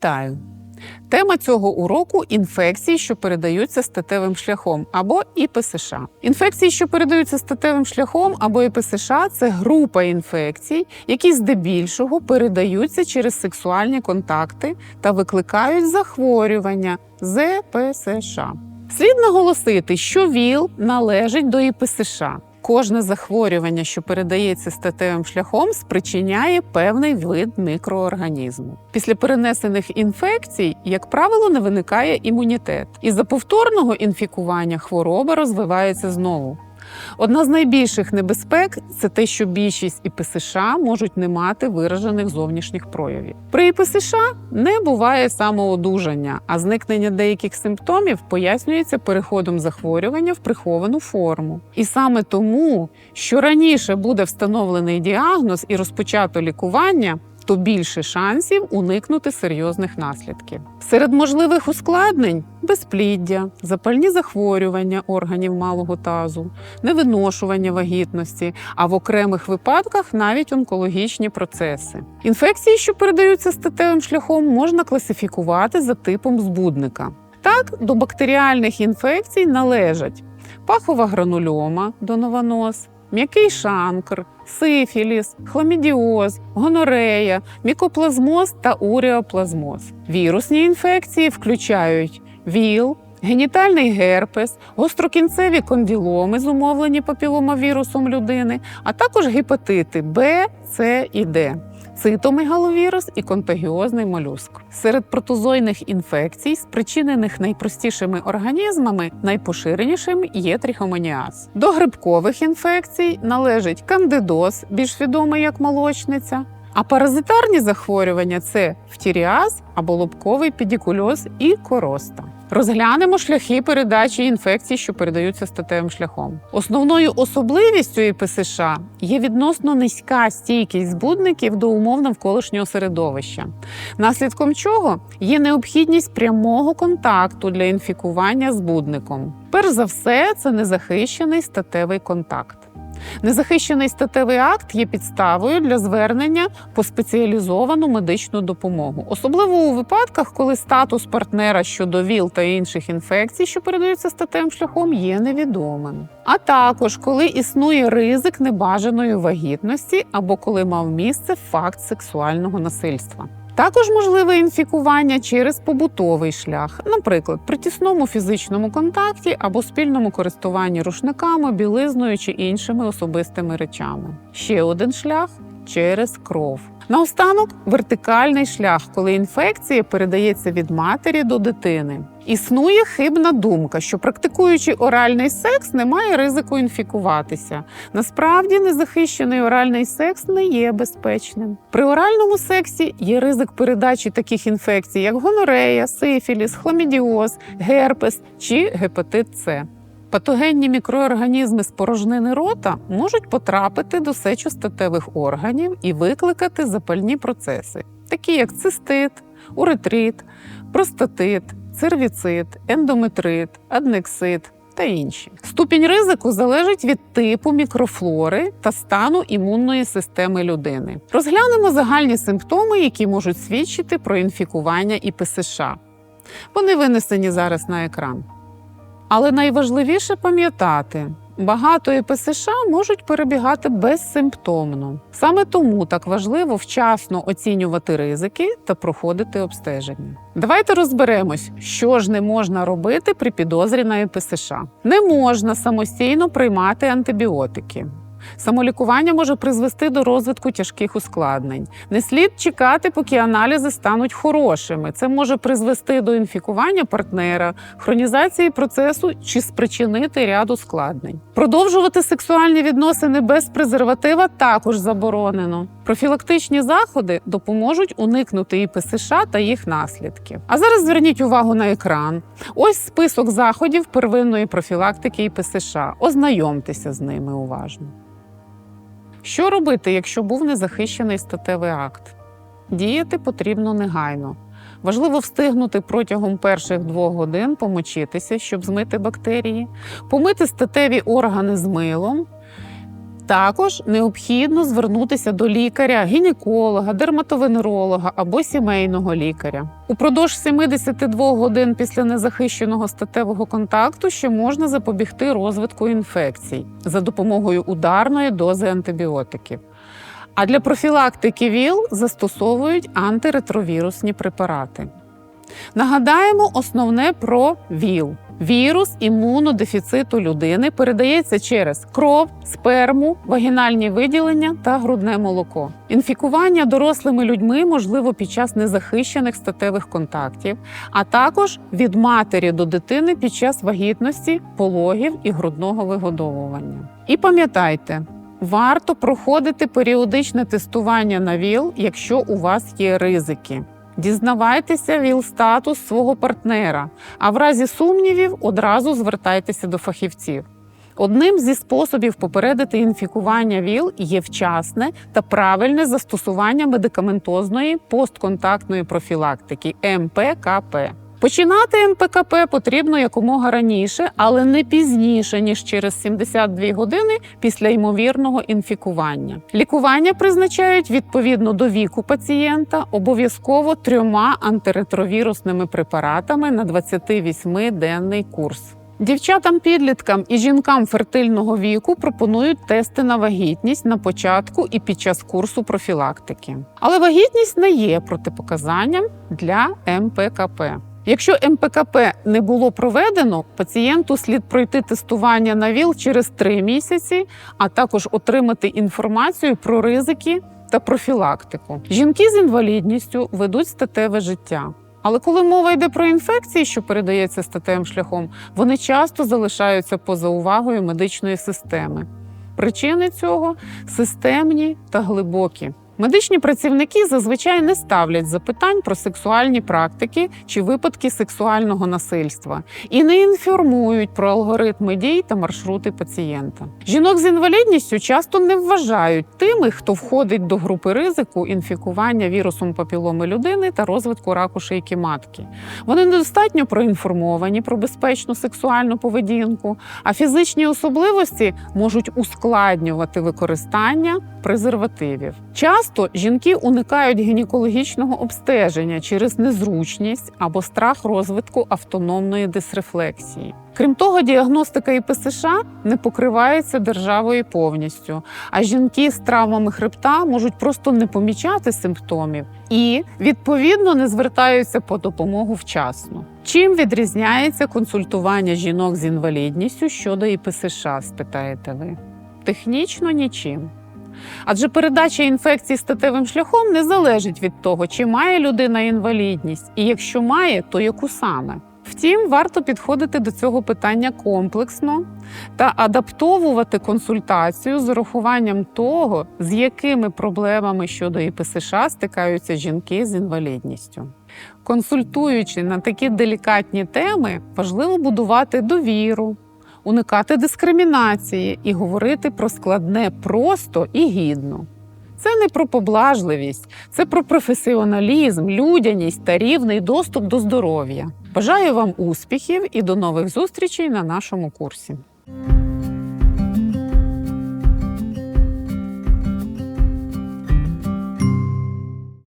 Вітаю! Тема цього уроку інфекції, що передаються статевим шляхом, або ІПСШ. Інфекції, що передаються статевим шляхом або ІПСШ, це група інфекцій, які здебільшого передаються через сексуальні контакти та викликають захворювання ЗПСШ. Слід наголосити, що ВІЛ належить до ІПСШ. Кожне захворювання, що передається статевим шляхом, спричиняє певний вид мікроорганізму. Після перенесених інфекцій, як правило, не виникає імунітет, і за повторного інфікування хвороба розвивається знову. Одна з найбільших небезпек це те, що більшість ІПСШ можуть не мати виражених зовнішніх проявів. При ІПСШ не буває самоодужання, а зникнення деяких симптомів пояснюється переходом захворювання в приховану форму. І саме тому, що раніше буде встановлений діагноз і розпочато лікування. То більше шансів уникнути серйозних наслідків. Серед можливих ускладнень безпліддя, запальні захворювання органів малого тазу, невиношування вагітності, а в окремих випадках навіть онкологічні процеси. Інфекції, що передаються статевим шляхом, можна класифікувати за типом збудника. Так, до бактеріальних інфекцій належать пахова гранульома, донованоз, м'який шанкр, сифіліс, хламідіоз, гонорея, мікоплазмоз та уріоплазмоз. Вірусні інфекції включають ВІЛ, генітальний герпес, гострокінцеві конділоми, зумовлені папіломавірусом людини, а також гепатити Б, С і Д. Цитомегаловірус і контагіозний молюск. Серед протозойних інфекцій, спричинених найпростішими організмами, найпоширенішим є трихомоніаз. До грибкових інфекцій належить кандидоз, більш відомий як молочниця. А паразитарні захворювання це фтіріаз або лобковий педикульоз і короста. Розглянемо шляхи передачі інфекцій, що передаються статевим шляхом. Основною особливістю ІПСШ є відносно низька стійкість збудників до умов навколишнього середовища, наслідком чого є необхідність прямого контакту для інфікування збудником. Перш за все, це незахищений статевий контакт. Незахищений статевий акт є підставою для звернення по спеціалізовану медичну допомогу, особливо у випадках, коли статус партнера щодо ВІЛ та інших інфекцій, що передаються статевим шляхом, є невідомим. А також коли існує ризик небажаної вагітності або коли мав місце факт сексуального насильства. Також можливе інфікування через побутовий шлях, наприклад, при тісному фізичному контакті або спільному користуванні рушниками, білизною чи іншими особистими речами. Ще один шлях через кров. Наостанок вертикальний шлях, коли інфекція передається від матері до дитини. Існує хибна думка, що практикуючи оральний секс, немає ризику інфікуватися. Насправді, незахищений оральний секс не є безпечним. При оральному сексі є ризик передачі таких інфекцій, як гонорея, сифіліс, хламідіоз, герпес чи гепатит С. Патогенні мікроорганізми з порожнини рота можуть потрапити до сечостатевих органів і викликати запальні процеси, такі як цистит, уретрит, простатит, цервіцит, ендометрит, аднексит та інші. Ступінь ризику залежить від типу мікрофлори та стану імунної системи людини. Розглянемо загальні симптоми, які можуть свідчити про інфікування ІПСШ. Вони винесені зараз на екран. Але найважливіше пам'ятати, багато ІПСШ можуть перебігати безсимптомно. Саме тому так важливо вчасно оцінювати ризики та проходити обстеження. Давайте розберемось, що ж не можна робити при підозрі на ІПСШ. Не можна самостійно приймати антибіотики. Самолікування може призвести до розвитку тяжких ускладнень. Не слід чекати, поки аналізи стануть хорошими. Це може призвести до інфікування партнера, хронізації процесу чи спричинити ряд ускладнень. Продовжувати сексуальні відносини без презерватива також заборонено. Профілактичні заходи допоможуть уникнути ІПСШ та їх наслідків. А зараз зверніть увагу на екран. Ось список заходів первинної профілактики ІПСШ. Ознайомтеся з ними уважно. Що робити, якщо був незахищений статевий акт? Діяти потрібно негайно. Важливо встигнути протягом перших двох годин помочитися, щоб змити бактерії, помити статеві органи з милом також необхідно звернутися до лікаря, гінеколога, дерматовенеролога або сімейного лікаря. Упродовж 72 годин після незахищеного статевого контакту ще можна запобігти розвитку інфекцій за допомогою ударної дози антибіотиків. А для профілактики ВІЛ застосовують антиретровірусні препарати. Нагадаємо основне про ВІЛ. Вірус імунодефіциту людини передається через кров, сперму, вагінальні виділення та грудне молоко. Інфікування дорослими людьми можливо під час незахищених статевих контактів, а також від матері до дитини під час вагітності, пологів і грудного вигодовування. І пам'ятайте. Варто проходити періодичне тестування на ВІЛ, якщо у вас є ризики. Дізнавайтеся ВІЛ-статус свого партнера, а в разі сумнівів одразу звертайтеся до фахівців. Одним зі способів попередити інфікування ВІЛ є вчасне та правильне застосування медикаментозної постконтактної профілактики МПКП. Починати МПКП потрібно якомога раніше, але не пізніше ніж через 72 години після ймовірного інфікування. Лікування призначають відповідно до віку пацієнта, обов'язково трьома антиретровірусними препаратами на 28-денний курс. Дівчатам, підліткам і жінкам фертильного віку пропонують тести на вагітність на початку і під час курсу профілактики. Але вагітність не є протипоказанням для МПКП. Якщо МПКП не було проведено, пацієнту слід пройти тестування на ВІЛ через 3 місяці, а також отримати інформацію про ризики та профілактику. Жінки з інвалідністю ведуть статеве життя. Але коли мова йде про інфекції, що передаються статевим шляхом, вони часто залишаються поза увагою медичної системи. Причини цього системні та глибокі. Медичні працівники зазвичай не ставлять запитань про сексуальні практики чи випадки сексуального насильства і не інформують про алгоритми дій та маршрути пацієнта. Жінок з інвалідністю часто не вважають тими, хто входить до групи ризику інфікування вірусом папіломи людини та розвитку раку шийки матки. Вони недостатньо проінформовані про безпечну сексуальну поведінку, а фізичні особливості можуть ускладнювати використання презервативів. Часто жінки уникають гінекологічного обстеження через незручність або страх розвитку автономної дисрефлексії. Крім того, діагностика ІПСШ не покривається державою повністю, а жінки з травмами хребта можуть просто не помічати симптомів і відповідно не звертаються по допомогу вчасно. Чим відрізняється консультування жінок з інвалідністю щодо ІПСШ, спитаєте ви? Технічно нічим. Адже передача інфекцій статевим шляхом не залежить від того, чи має людина інвалідність, і якщо має, то яку саме. Втім, варто підходити до цього питання комплексно та адаптовувати консультацію з урахуванням того, з якими проблемами щодо ІПСШ стикаються жінки з інвалідністю. Консультуючи на такі делікатні теми, важливо будувати довіру, уникати дискримінації і говорити про складне просто і гідно. Це не про поблажливість, це про професіоналізм, людяність та рівний доступ до здоров'я. Бажаю вам успіхів і до нових зустрічей на нашому курсі.